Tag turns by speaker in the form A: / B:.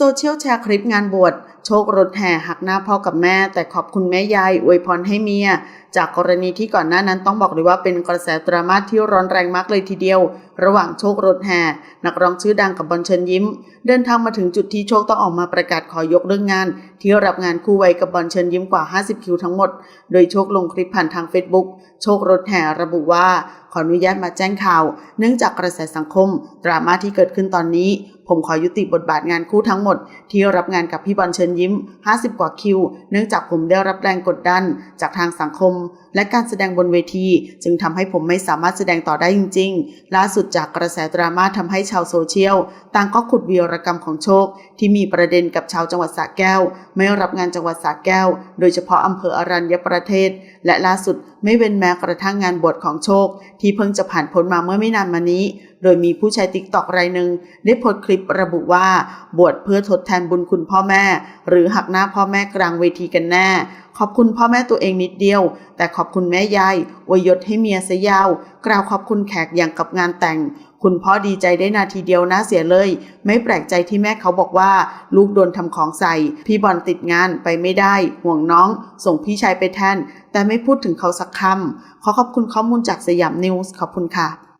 A: โซเชียลแชร์คลิปงานบวชโชครถแห่หักหน้าพ่อกับแม่ แต่ขอบคุณแม่ยายอวยพรให้เมียจากกรณีที่ก่อนหน้านั้นต้องบอกเลยว่าเป็นกระแสดราม่าที่ร้อนแรงมากเลยทีเดียว ระหว่างโชครถแห่นักร้องชื่อดังกับบอลเชิญยิ้ม เดินทางมาถึงจุดที่โชคต้องออกมาประกาศขอยกเรื่องงาน ที่รับงานคู่ไว้กับบอลเชิญยิ้มกว่า 50 คิวทั้งหมด โดยโชคลงคลิปผ่านทาง Facebook โชครถแห่ระบุว่าขออนุญาตมาแจ้งข่าว เนื่องจากกระแสสังคม ดราม่าที่เกิดขึ้นตอนนี้ ผมขอยุติบทบาทงานคู่ทั้งหมด ที่รับงานกับพี่บอลเชิญยิ้ม 50 กว่าคิว เนื่องจากผมได้รับแรงกดดัน จากทางสังคมและการแสดงบนเวที จึงทำให้ผมไม่สามารถแสดงต่อได้จริง ๆ ล่าสุดจากกระแสดราม่าทำให้ชาวโซเชียล ต่างก็ขุดวีรกรรมของโชค ที่มีประเด็นกับชาวจังหวัดสระแก้ว ไม่รับงานจังหวัดสระแก้ว โดยเฉพาะอำเภออรัญญประเทศ และล่าสุดไม่เว้นแม้กระทั่งงานบวชของโชค ที่เพิ่งจะผ่านพ้นมาเมื่อไม่นานมานี้โดยมีผู้ใช้ติ๊กตอกรายหนึ่งได้โพสต์คลิประบุว่า บวชเพื่อทดแทนบุญคุณพ่อแม่ หรือหักหน้าพ่อแม่กลางเวทีกันแน่ ขอบคุณพ่อแม่ตัวเองนิดเดียว แต่ขอบคุณแม่ยายวยศให้เมียซะยาว กล่าวขอบคุณแขกอย่างกับงานแต่ง คุณพ่อดีใจได้นาทีเดียวน่าเสียเลย ไม่แปลกใจที่แม่เขาบอกว่า ลูกโดนทำของใส่ พี่บอลติดงานไปไม่ได้ ห่วงน้อง ส่งพี่ชายไปแทน แต่ไม่พูดถึงเขาสักคำขอขอบคุณข้อมูลจากสยามนิวส์ขอบคุณค่ะ